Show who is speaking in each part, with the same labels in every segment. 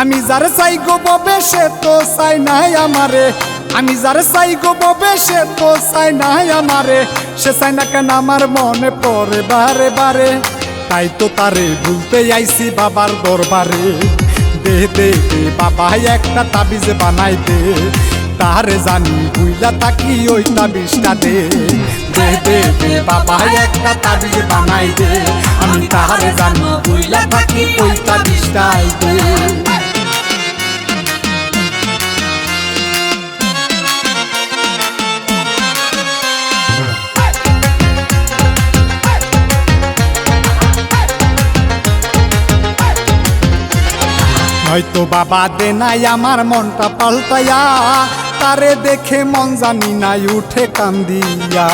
Speaker 1: আমি যার চাই গো ববে, সে তো চাই নাই আমারে। আমি যার চাই গো ববে, সে তো চাই নাই আমারে। সে চাই না কেন আমার মনে পড়ে বারে বারে। তাই তো তারে ভুলতে আইছি বাবার দরবারে। দে দে দে, বাবা, একটা তাবিজ বানাই দে। তারে জানি বুইলা তাকি ওই তাবিজটা দে। দে দে দে, বাবা, একটা তাবিজ বানাই দে। আমি তারে জানি বুইলা তাকি ওই তাবিজটাই দে। হয়তো বাবা দে নাই আমার মনটা পাল্টায়া তারে দেখে মন জানি নাই উঠে কান্দিয়া।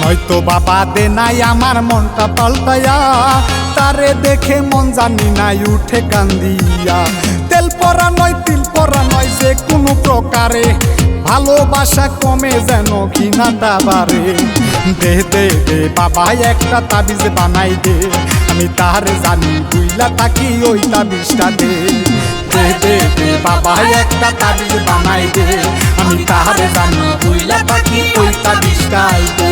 Speaker 1: নয়তো বাবা দে নাই আমার মনটা পাল্টায়া তারে দেখে মন জানি নাই উঠে কান্দিয়া। তেল পরা নয়, তিল পরা নয়, যে কোনো প্রকারে ভালোবাসা কমে যেন ঘৃণাটা বাড়ে দে দে দে বাবা একটা তাবিজ বানাই দে। আমি তারে জানি, বুইলা তাকি ওই তাবিজটা দে দে দে দে বাবা, একটা তাবিজ বানাই দে। আমি তারে জানি, বুইলা তাকি ওই তাবিজটাই দে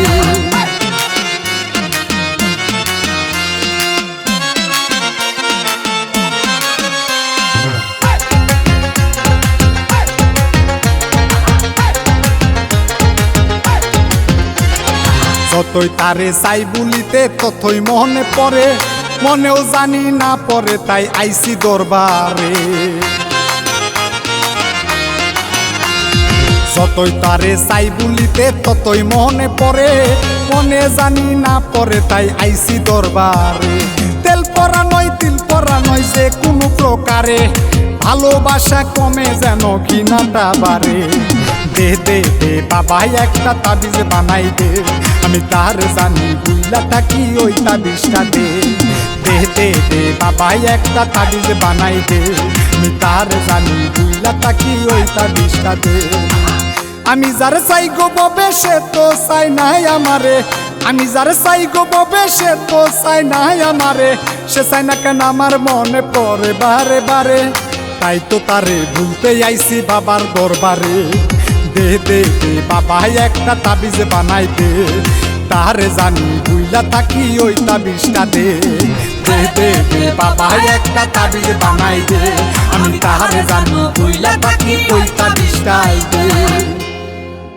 Speaker 1: যতই তারে চাই বলিতে, ততই মনে পড়ে। মনেও জানি না পড়ে তাই আইসি দরবারে। যতই তারে চাই বলিতে, ততই মনে পড়ে। মনে জানি না পড়ে তাই আইসি দরবারে। তেল পরা নয়, তিল পরা নয় যে কোনো প্রকারে। ভালোবাসা কমে যেন ঘৃণাটা বাড়ে। দে দে দে বাবা একটা তাবিজ বানাই দে আমি তার জানি বুইলা থাকি ওই তাবিজটা দে দে দে দে বাবা একটা তাবিজ বানাই দে। আমি তার জানি বুইলা থাকি ওই তাবিজটা দে। আমি যার চাই গো ববে, সে তো চাই নাই আমারে। আমি যার চাই গো ববে, সে তো চাই নাই আমারে। সে চাই না কেন আমার মনে পড়ে বারে বারে। তাই তো তারে ভুলতে আইছি বাবার দরবারে। দে দে দে বাবা একটা তাবিজ বানাই দে। তাহারে জানি বুইলা থাকি ওই তাবিজটা দে দে বাবা, একটা তাবিজ বানাই দে। আমি তাহারে জানি বুইলা থাকি ওই তাবিজটাই দে।